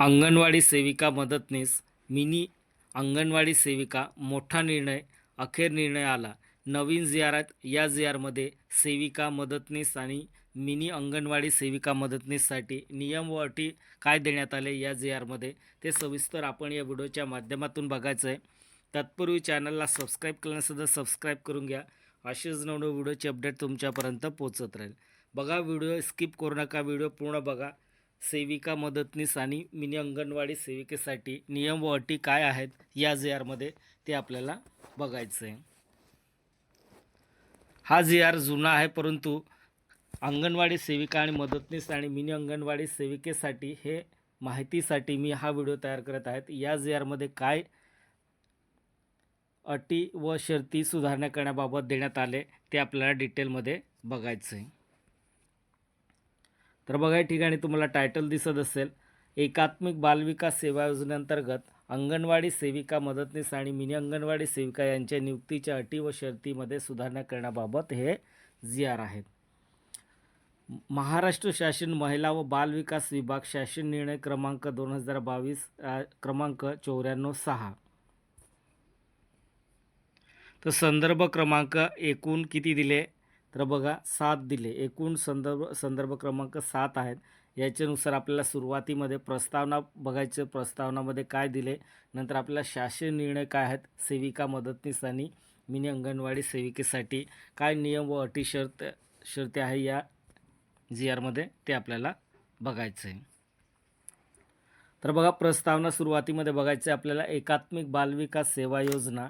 अंगणवाडी सेविका मदतनीस मिनी अंगणवाडी सेविका मोठा निर्णय अखेर निर्णय आला. नवीन जियारात या जियारमध्ये सेविका मदतनीस आणि मिनी अंगणवाडी सेविका मदतनीससाठी नियम व अटी काय देण्यात आले या जियारमध्ये आरमध्ये ते सविस्तर आपण या व्हिडिओच्या माध्यमातून बघायचं आहे. तत्पूर्वी चॅनलला सबस्क्राईब केल्यानंतर सबस्क्राईब करून घ्या. असेच नवनवे व्हिडिओचे अपडेट तुमच्यापर्यंत पोहोचत राहील. बघा व्हिडिओ स्किप करू नका व्हिडिओ पूर्ण बघा. सेविका मदतनीस आणि मिनी अंगणवाडी सेविकेसाठी नियम व अटी काय आहेत या जे आरमध्ये ते आपल्याला बघायचं आहे हा जे आर जुना आहे परंतु अंगणवाडी सेविका आणि मदतनीस आणि मिनी अंगणवाडी सेविकेसाठी हे माहितीसाठी मी हा व्हिडिओ तयार करत आहेत. या जे आरमध्ये काय अटी व शर्ती सुधारणा करण्याबाबत देण्यात आले ते आपल्याला डिटेलमध्ये बघायचं आहे तर बघा या ठिकाणी तुम्हाला टायटल दिसत असेल एकात्मिक बालविकास सेवा योजनेअंतर्गत अंगणवाडी सेविका मदतनीस आणि मिनी अंगणवाडी सेविका यांच्या नियुक्तीच्या अटी व शर्तीमध्ये सुधारणा करण्याबाबत हे जी आर आहेत. महाराष्ट्र शासन महिला व बालविकास विभाग शासन निर्णय क्रमांक दोन हजार बावीस क्रमांक चौऱ्याण्णव सहा. तर संदर्भ क्रमांक एकूण किती दिले? तर बघा सात दिले. एकूण संदर्भ संदर्भ क्रमांक सात आहेत. याच्यानुसार आपल्याला सुरुवातीमध्ये प्रस्तावना बघायचं. प्रस्तावनामध्ये काय दिले? नंतर आपल्याला शासन निर्णय काय आहेत? सेविका मदतनीस आणि मिनी अंगणवाडी सेविकेसाठी काय नियम व अटी शर्त शर्ती आहे या जी आरमध्ये ते आपल्याला बघायचं आहे तर बघा प्रस्तावना सुरुवातीमध्ये बघायचं आहे आपल्याला एकात्मिक बालविकास सेवा योजना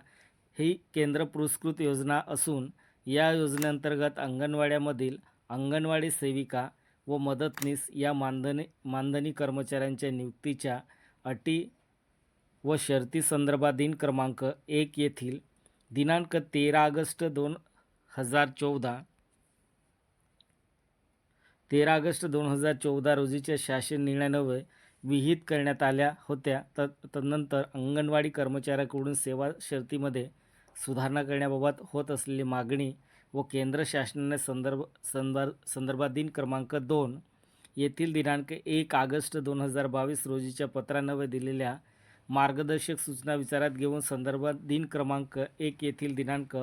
ही केंद्र पुरस्कृत योजना असून या योजनेअंतर्गत अंगणवाड्यामधील अंगणवाडी सेविका व मदतनीस या मानधनी मानधनी कर्मचाऱ्यांच्या नियुक्तीच्या अटी व शर्ती संदर्भात दिन क्रमांक एक येथील दिनांक तेरा ऑगस्ट दोन हजार चौदा तेरा ऑगस्ट दोन हजार चौदा रोजीच्या शासन निर्णयान्वये विहित करण्यात आल्या होत्या. त तदनंतर अंगणवाडी कर्मचाऱ्याकडून सेवा शर्तीमध्ये सुधारणा करण्याबाबत होत असलेली मागणी व केंद्र शासनाने संदर्भ संदर्भ संदर्भात दिन क्रमांक दोन येथील दिनांक एक ऑगस्ट दोन हजार बावीस रोजीच्या पत्रान्वये दिलेल्या मार्गदर्शक सूचना विचारात घेऊन संदर्भात दिन क्रमांक एक येथील दिनांक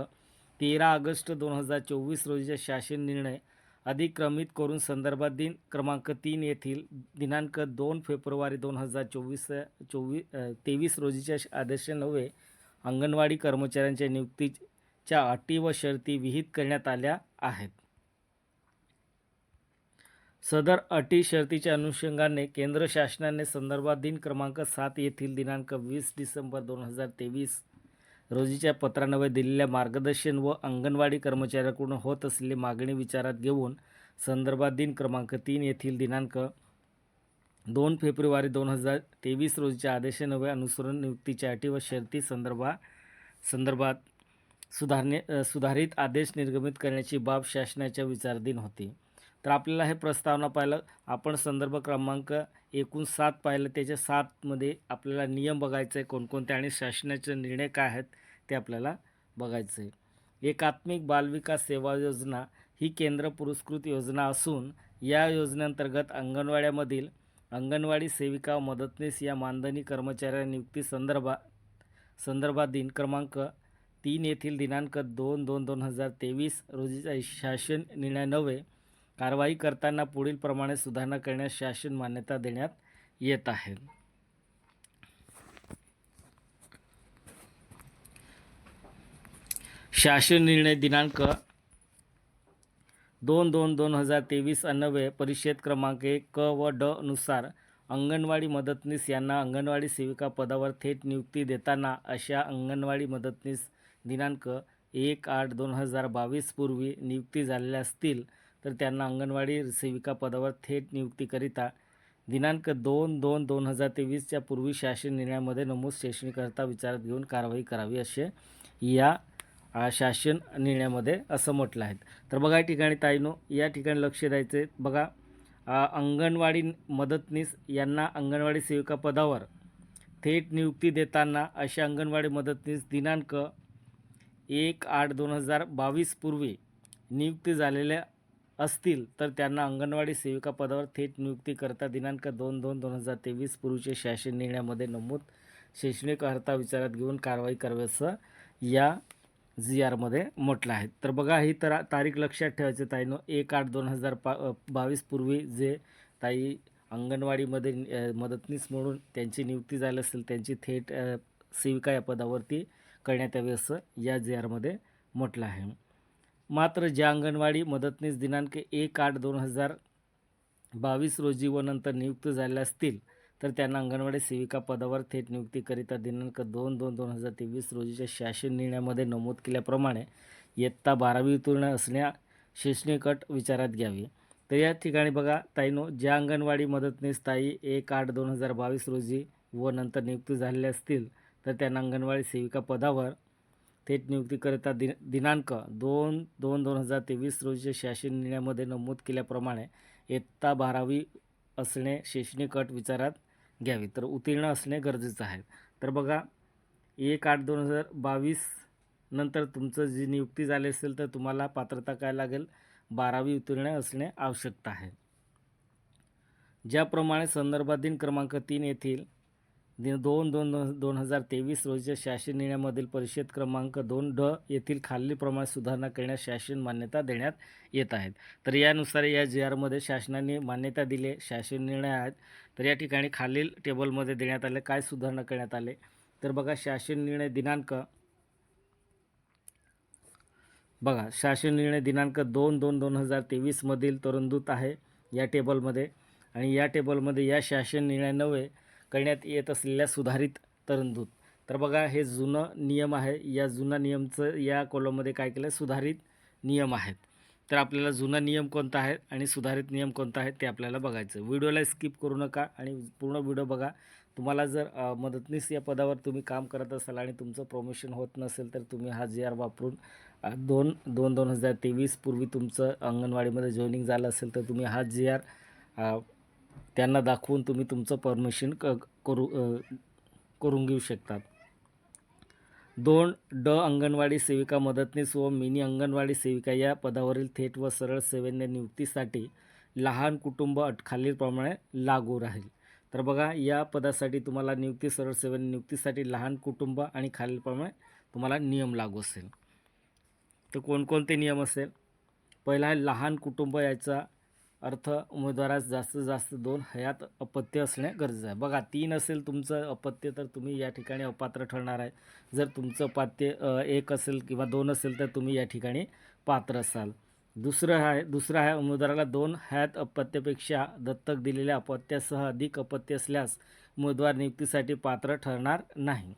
तेरा ऑगस्ट दोन हजार चोवीस रोजीचा शासन निर्णय अधिक्रमित करून संदर्भात दिन क्रमांक तीन येथील दिनांक दोन फेब्रुवारी दोन हजार चोवीस चोवीस तेवीस रोजीच्या आदेशान्वये अंगणवाडी कर्मचाऱ्यांच्या नियुक्तीच्या अटी व शर्ती विहित करण्यात आल्या आहेत. सदर अटी शर्तीच्या अनुषंगाने केंद्र शासनाने संदर्भात दिन क्रमांक सात येथील दिनांक वीस डिसेंबर दोन हजार तेवीस रोजीच्या पत्रान्वये दिलेल्या मार्गदर्शन व अंगणवाडी कर्मचाऱ्याकडून होत असलेली मागणी विचारात घेऊन संदर्भात दिन क्रमांक तीन येथील दिनांक दोन फेब्रुवारी दोन हजार तेवीस रोजीच्या आदेशान्वये अनुसरण नियुक्तीच्या अटी व शर्ती संदर्भा संदर्भात सुधारणे सुधारित आदेश निर्गमित करण्याची बाब शासनाच्या विचाराधीन होती. तर आपल्याला हे प्रस्तावना पाहिलं आपण संदर्भ क्रमांक एकूण सात पाहिलं त्याच्या सातमध्ये आपल्याला नियम बघायचे आहे कोणकोणते आणि शासनाचे निर्णय काय आहेत ते आपल्याला बघायचं आहे. एकात्मिक बालविकास सेवा योजना ही केंद्र पुरस्कृत योजना असून या योजनेअंतर्गत अंगणवाड्यामधील अंगणवाडी सेविका मदतनीस या मानधनी कर्मचाऱ्या नियुक्ती संदर्भा संदर्भात दिन क्रमांक तीन येथील दिनांक दोन दोन दोन हजार तेवीस रोजीचा शासन निर्णयान्वये कारवाई करताना पुढील प्रमाणे सुधारणा करण्यास शासन मान्यता देण्यात येत आहे. शासन निर्णय दिनांक दोन दोन दोन हजार तेवीस अन्नवे परिषद क्रमांक एक क व ड नुसार अंगणवाडी मदतनीस यांना अंगणवाडी सेविका पदावर थेट नियुक्ती देताना अशा अंगणवाडी मदतनीस दिनांक एक आठ दोन हजार बावीस पूर्वी नियुक्ती झालेल्या असतील तर त्यांना अंगणवाडी सेविका पदावर थेट नियुक्तीकरिता दिनांक दोन दोन दोन हजार तेवीसच्या पूर्वी शासन निर्णयामध्ये नमूद शैक्षणिककरता विचारात घेऊन कारवाई करावी असे या शासन निर्णयामध्ये असं म्हटलं आहे. तर बघा या ठिकाणी ताईनो या ठिकाणी लक्ष द्यायचं आहे. बघा अंगणवाडी मदतनीस यांना अंगणवाडी सेविका पदावर थेट नियुक्ती देताना अशा अंगणवाडी मदतनीस दिनांक एक आठ दोन हजार बावीस पूर्वी नियुक्ती झालेल्या असतील तर त्यांना अंगणवाडी सेविका पदावर थेट नियुक्ती करता दिनांक दोन दोन दोन हजार तेवीस पूर्वीचे शासन निर्णयामध्ये नमूद शैक्षणिक अर्हता विचारात घेऊन कारवाई कराव्याचं या जी आरमध्ये म्हटलं आहे. तर बघा ही तर तारीख लक्षात ठेवायची ताईनं. एक आठ दोन हजार पा बावीसपूर्वी जे ताई अंगणवाडीमध्ये मदतनीस म्हणून त्यांची नियुक्ती झाली असेल त्यांची थेट सेविका या पदावरती करण्यात यावी असं या जी आरमध्ये म्हटलं आहे. मात्र ज्या अंगणवाडी मदतनीस दिनांक एक आठ दोन हजार बावीस रोजी व नंतर नियुक्त झाल्या असतील तर त्यांना अंगणवाडी सेविका पदावर थेट नियुक्तीकरिता दिनांक दोन दोन दोन हजार तेवीस रोजीच्या शासन निर्णयामध्ये नमूद केल्याप्रमाणे इयत्ता बारावी उत्तीर्ण असण्या शैक्षणिक अट विचारात घ्यावी. तर या ठिकाणी बघा ताईनो ज्या अंगणवाडी मदतनीस ताई एक आठ दोन हजार बावीस रोजी व नंतर नियुक्ती झालेल्या असतील तर त्यांना अंगणवाडी सेविका पदावर थेट नियुक्तीकरिता दि दिनांक दोन दोन दोन हजार तेवीस रोजीच्या शासन निर्णयामध्ये नमूद केल्याप्रमाणे इयत्ता बारावी असणे शैक्षणिक अट विचारात घ्यावी. तर उत्तीर्ण असणे गरजेचं आहे. तर बघा एक आठ दोन हजार बावीस नंतर तुमचं जी नियुक्ती झाली असेल तर तुम्हाला पात्रता काय लागेल? बारावी उत्तीर्ण असणे आवश्यकता आहे. ज्याप्रमाणे संदर्भात दिन क्रमांक तीन येथील दोन दोन दोन दोन हजार तेवीस रोजीच्या शासन निर्णयामधील परिषद क्रमांक दोन ड येथील खालीलप्रमाणे सुधारणा करण्यास शासन मान्यता देण्यात येत आहेत तर यानुसार या जी आरमध्ये शासनाने मान्यता दिले शासन निर्णय आहेत तर या ठिकाणी खालील टेबलमध्ये देण्यात आले. काय सुधारणा करण्यात आले? तर बघा शासन निर्णय दिनांक बघा शासन निर्णय दिनांक दोन दोन दोन हजार तेवीसमधील तरंदूत आहे या टेबलमध्ये. आणि या टेबलमध्ये या शासन निर्णय नव्हे करण्यात येत असलेल्या सुधारित तरंदूत तर बघा हे जुनं नियम आहे. या जुना नियमचं या कॉलममध्ये काय केलं सुधारित नियम आहेत. तर आपल्याला जुना नियम कोणता आहे आणि सुधारित नियम कोणता आहे ते आपल्याला बघायचं व्हिडिओला स्किप करू नका आणि पूर्ण व्हिडिओ बघा. तुम्हाला जर मदतनीस या पदावर तुम्ही काम करत असाल आणि तुमचं प्रमोशन होत नसेल तर तुम्ही हा जी आर वापरून दोन दोन दोन हजार तेवीस पूर्वी तुमचं अंगणवाडीमध्ये जॉईनिंग झालं असेल तर तुम्ही हा जी आर त्यांना दाखवून तुम्ही तुमचं परमिशन क करू करून घेऊ शकतात. दोन ड अंगणवाडी सेविका मदतनीस व मिनी अंगणवाडी सेविका या पदावरील थेट व सरळ सेवेने नियुक्तीसाठी लहान कुटुंब अट खालीलप्रमाणे लागू राहील. तर बघा या पदासाठी तुम्हाला नियुक्ती सरळ सेवेने नियुक्तीसाठी लहान कुटुंब आणि खालीलप्रमाणे तुम्हाला नियम लागू असेल. तर कोणकोणते नियम असेल? पहिला आहे लहान कुटुंब याचा अर्थ उमेदवारास जास्तीत जास्त दोन हयात अपत्य असणे गरजेचं आहे. बघा तीन असेल तुमचं अपत्य तर तुम्ही या ठिकाणी अपात्र ठरणार आहे. जर तुमचं अपत्य एक असेल किंवा दोन असेल तर तुम्ही या ठिकाणी पात्र असाल. दुसरं आहे दुसरं आहे उमेदवाराला दोन हयात अपत्यापेक्षा दत्तक दिलेल्या अपत्यासह अधिक अपत्य असल्यास उमेदवार नियुक्तीसाठी पात्र ठरणार नाही.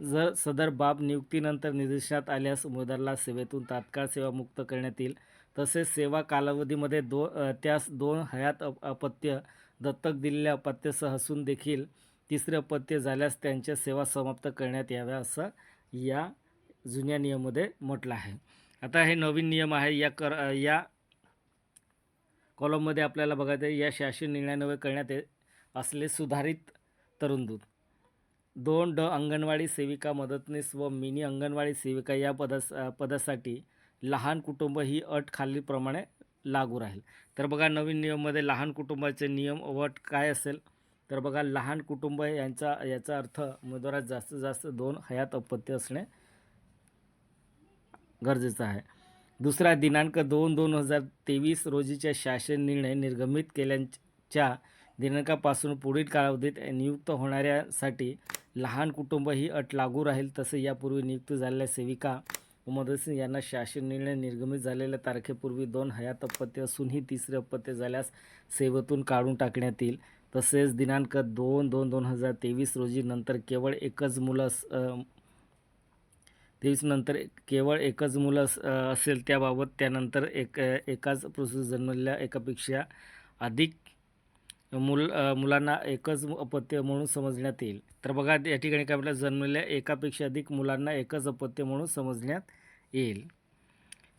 जर सदर बाब नियुक्तीनंतर निदर्शनात आल्यास उमेदवाराला सेवेतून तात्काळ सेवामुक्त करण्यात येईल. तसेच सेवा कालावधीमध्ये दो त्यास दोन हयात अप अपत्य दत्तक दिलेल्या अपत्यासह असून देखील तिसरे अपत्य झाल्यास त्यांच्या सेवा समाप्त करण्यात याव्या असं या जुन्या नियममध्ये म्हटलं आहे. आता हे नवीन नियम आहे. या कर या कॉलममध्ये आपल्याला बघायचं आहे या शासन निर्णयान्वये करण्यात ये असले सुधारित तरंदूत दोन ड अंगणवाडी सेविका मदतनीस व मिनी अंगणवाडी सेविका या पदास पदासाठी लहान कुटुंब ही अट खालीलप्रमाणे लागू राहील. तर बघा नवीन नियममध्ये लहान कुटुंबाचे नियम व अट काय असेल? तर बघा लहान कुटुंब यांचा याचा अर्थ उमेदवारात जास्तीत जास्त दोन हयात अपत्य असणे गरजेचं आहे. दुसरा दिनांक दोन दोन हजार तेवीस रोजीच्या शासन निर्णय निर्गमित केल्याच्या दिनांकापासून पुढील कालावधीत नियुक्त होणाऱ्यासाठी लहान कुटुंब ही अट लागू राहील तसे यापूर्वी नियुक्त झालेल्या सेविका व सिंग यांना शासन निर्णय निर्गमित झालेल्या तारखेपूर्वी दोन हयात अपत्य असूनही तिसरे अपत्य झाल्यास सेवेतून काढून टाकण्यात येईल. तसेच दिनांक दोन दोन दोन हजार तेवीस रोजी नंतर केवळ एकच मुलं तेवीस नंतर केवळ एकच मुलं असेल त्याबाबत त्यानंतर एक एकाच प्रोसेस जन्मलेल्या एकापेक्षा अधिक मुल मुलांना एकच अपत्य म्हणून समजण्यात येईल. तर बघा या ठिकाणी काय म्हटलं जन्मलेल्या एकापेक्षा अधिक मुलांना एकच अपत्य म्हणून समजण्यात येईल.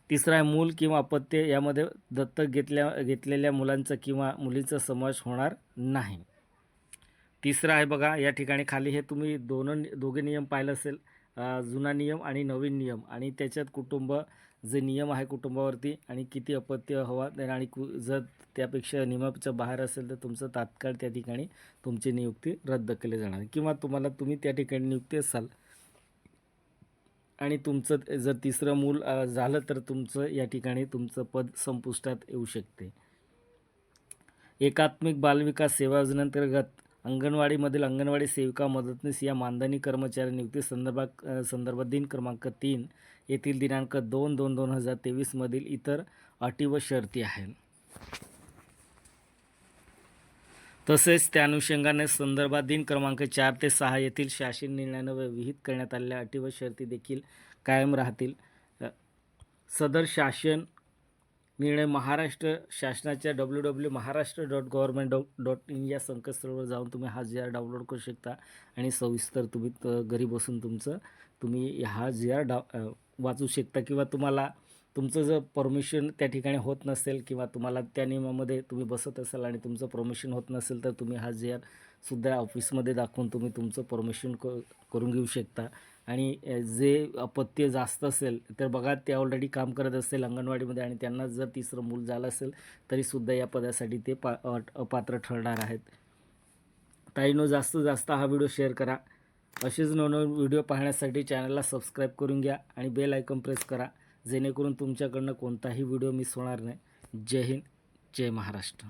तिसरा आहे मूल किंवा अपत्य यामध्ये दत्तक घेतल्या घेतलेल्या मुलांचा किंवा मुलींचा समावेश होणार नाही. तिसरा आहे बघा या ठिकाणी खाली हे तुम्ही दोन दोघे नियम पाहिलं असेल जुना नियम आणि नवीन नियम. आणि त्याच्यात कुटुंब जे नियम आहे कुटुंबावरती आणि किती अपत्य हवा आणि कु जर त्यापेक्षा नियमाच्या बाहेर असेल तर तुमचं तात्काळ त्या ठिकाणी तुमची नियुक्ती रद्द केली जाणार. किंवा तुम्हाला तुम्ही त्या ठिकाणी नियुक्ती असाल आणि तुमचं जर तिसरं मूल झालं तर तुमचं या ठिकाणी तुमचं पद संपुष्टात येऊ शकते. एकात्मिक बालविकास सेवा योजनेअंतर्गत अंगणवाडीमधील अंगणवाडी सेविका मदतनीस या मानधनी कर्मचारी नियुक्ती संदर्भात संदर्भ संदर्भात दिन क्रमांक तीन येथील दिनांक दोन दोन दोन हजार तेवीसमधील इतर अटी व शर्ती आहेत. तसेच त्या अनुषंगाने संदर्भात दिन क्रमांक चार ते सहा येथील शासन निर्णयानं विहित करण्यात आलेल्या अटी व शर्ती देखील कायम राहतील. सदर शासन निर्णय महाराष्ट्र शासनाच्या W W Maharashtra dot government dot dot in या संकेतस्थळावर जाऊन तुम्ही हा जी आर डाउनलोड करू शकता. आणि सविस्तर तुम्ही घरी बसून तुमचं तुम्ही हा जी आर डा वाचू शकता किंवा तुम्हाला तुमचं जर परमिशन त्या ठिकाणी होत नसेल किंवा तुम्हाला त्या नियमामध्ये तुम्ही बसत असाल आणि तुमचं परमिशन होत नसेल तर तुम्ही हा जी आर सुद्धा ऑफिसमध्ये दाखवून तुम्ही तुमचं परमिशन क करून घेऊ शकता. आणि जे अपत्य जास्त असेल तर बघा ते ऑलरेडी काम करत असेल अंगणवाडीमध्ये आणि त्यांना जर तिसरं मूल झालं असेल तरीसुद्धा या पदासाठी ते पा अपात्र ठरणार आहेत. ताईनो जास्त जास्त हा व्हिडिओ शेअर करा. असेच नवनवीन व्हिडिओ पाहण्यासाठी चॅनलला सबस्क्राईब करून घ्या आणि बेल आयकॉन प्रेस करा जेणेकरून तुमच्याकडनं कोणताही व्हिडिओ मिस होणार नाही. जय हिंद जय महाराष्ट्र.